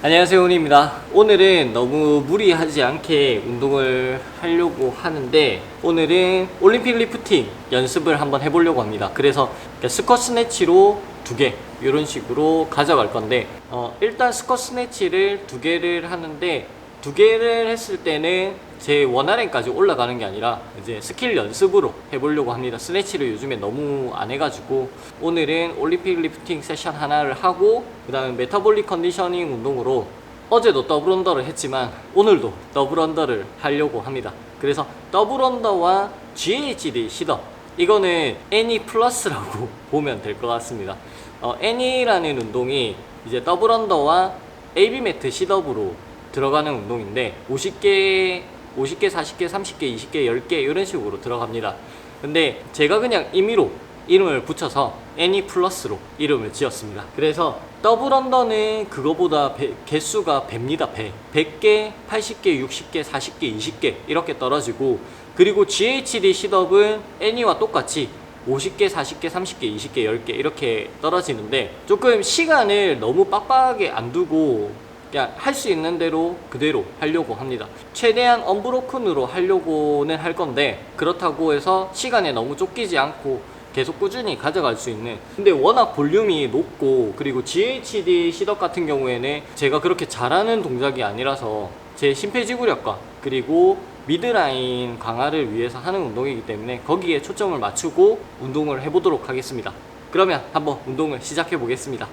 안녕하세요 훈입니다. 오늘은 너무 무리하지 않게 운동을 하려고 하는데 오늘은 올림픽 리프팅 연습을 한번 해보려고 합니다. 그래서 이렇게 스쿼트 스네치로 두 개 이런 식으로 가져갈 건데 어, 일단 스쿼트 스네치를 두 개를 하는데 두 개를 했을 때는 제 원RM까지 올라가는 게 아니라 이제 스킬 연습으로 해보려고 합니다. 스네치를 요즘에 너무 안 해가지고 오늘은 올림픽 리프팅 세션 하나를 하고 그 다음에 메타볼릭 컨디셔닝 운동으로 어제도 더블 언더를 했지만 오늘도 더블 언더를 하려고 합니다. 그래서 더블 언더와 GHD 시더 이거는 애니 플러스라고 보면 될 것 같습니다. 어, 애니라는 운동이 이제 더블 언더와 AB 매트 시더브로 들어가는 운동인데 50개, 50개, 40개, 30개, 20개, 10개 이런 식으로 들어갑니다. 근데 제가 그냥 임의로 이름을 붙여서 애니 플러스로 이름을 지었습니다. 그래서 더블 언더는 그거보다 배- 개수가 배입니다. 배. 100개, 80개, 60개, 40개, 20개 이렇게 떨어지고 그리고 GHD 시덥은 애니와 똑같이 50개, 40개, 30개, 20개, 10개 이렇게 떨어지는데 조금 시간을 너무 빡빡하게 안 두고 그냥 할 수 있는 대로 그대로 하려고 합니다. 최대한 언브로큰으로 하려고는 할 건데 그렇다고 해서 시간에 너무 쫓기지 않고 계속 꾸준히 가져갈 수 있는 근데 워낙 볼륨이 높고 그리고 GHD 시덕 같은 경우에는 제가 그렇게 잘하는 동작이 아니라서 제 심폐지구력과 그리고 미드라인 강화를 위해서 하는 운동이기 때문에 거기에 초점을 맞추고 운동을 해보도록 하겠습니다. 그러면 한번 운동을 시작해 보겠습니다.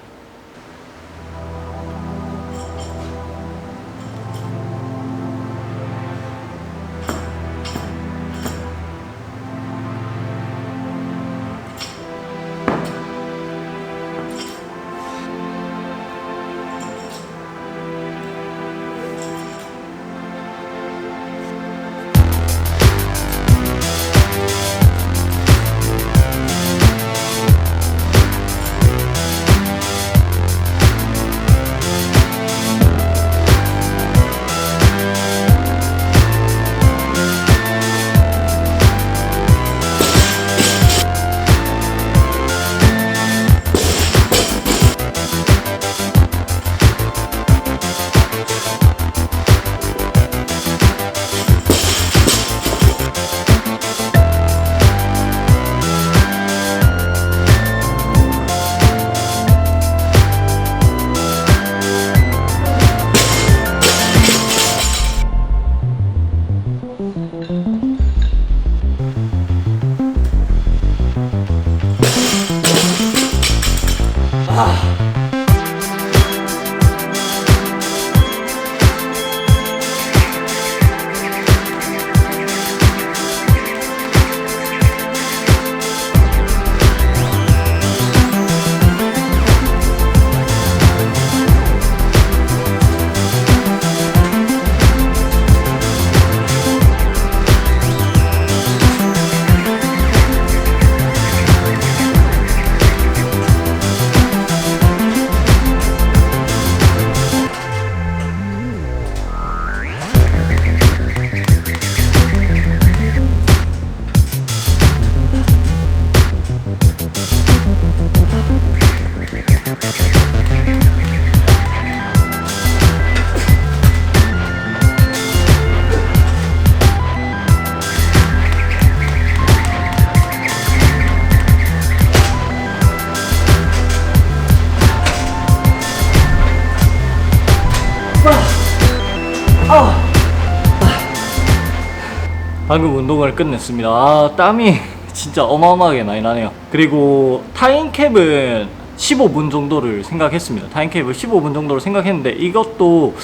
방금 운동을 끝냈습니다. 아, 땀이 진짜 어마어마하게 많이 나네요. 그리고 타임캡은 15분 정도를 생각했습니다. 타임캡을 15분 정도를 생각했는데 이것도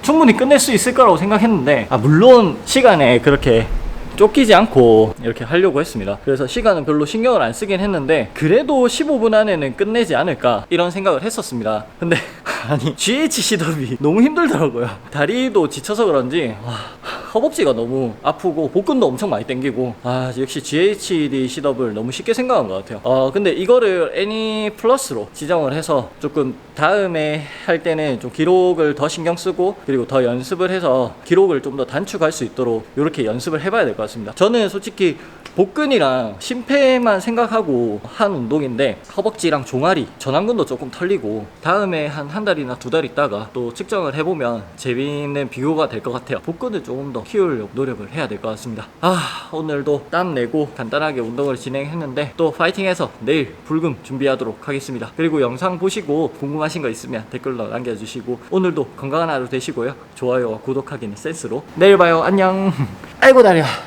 충분히 끝낼 수 있을 거라고 생각했는데 아, 물론 시간에 그렇게 쫓기지 않고 이렇게 하려고 했습니다. 그래서 시간은 별로 신경을 안 쓰긴 했는데 그래도 15분 안에는 끝내지 않을까 이런 생각을 했었습니다. 근데 아니 GH 시덥이 너무 힘들더라고요. 다리도 지쳐서 그런지 와, 허벅지가 너무 아프고 복근도 엄청 많이 땡기고. 아 역시 GHD 시덥을 너무 쉽게 생각한 것 같아요. 어 근데 이거를 애니 플러스로 지정을 해서 조금 다음에 할 때는 좀 기록을 더 신경 쓰고 그리고 더 연습을 해서 기록을 좀 더 단축할 수 있도록 이렇게 연습을 해봐야 될 것 같습니다. 저는 솔직히 복근이랑 심폐만 생각하고 한 운동인데 허벅지랑 종아리 전완근도 조금 털리고 다음에 한 한 달이나 두 달 있다가 또 측정을 해보면 재미있는 비교가 될 것 같아요. 복근을 조금 더 키우려고 노력을 해야 될 것 같습니다. 아 오늘도 땀 내고 간단하게 운동을 진행했는데 또 파이팅해서 내일 불금 준비하도록 하겠습니다. 그리고 영상 보시고 궁금하신 거 있으면 댓글로 남겨주시고 오늘도 건강한 하루 되시고요. 좋아요와 구독하기는 센스로. 내일 봐요. 안녕. 아이고 다리야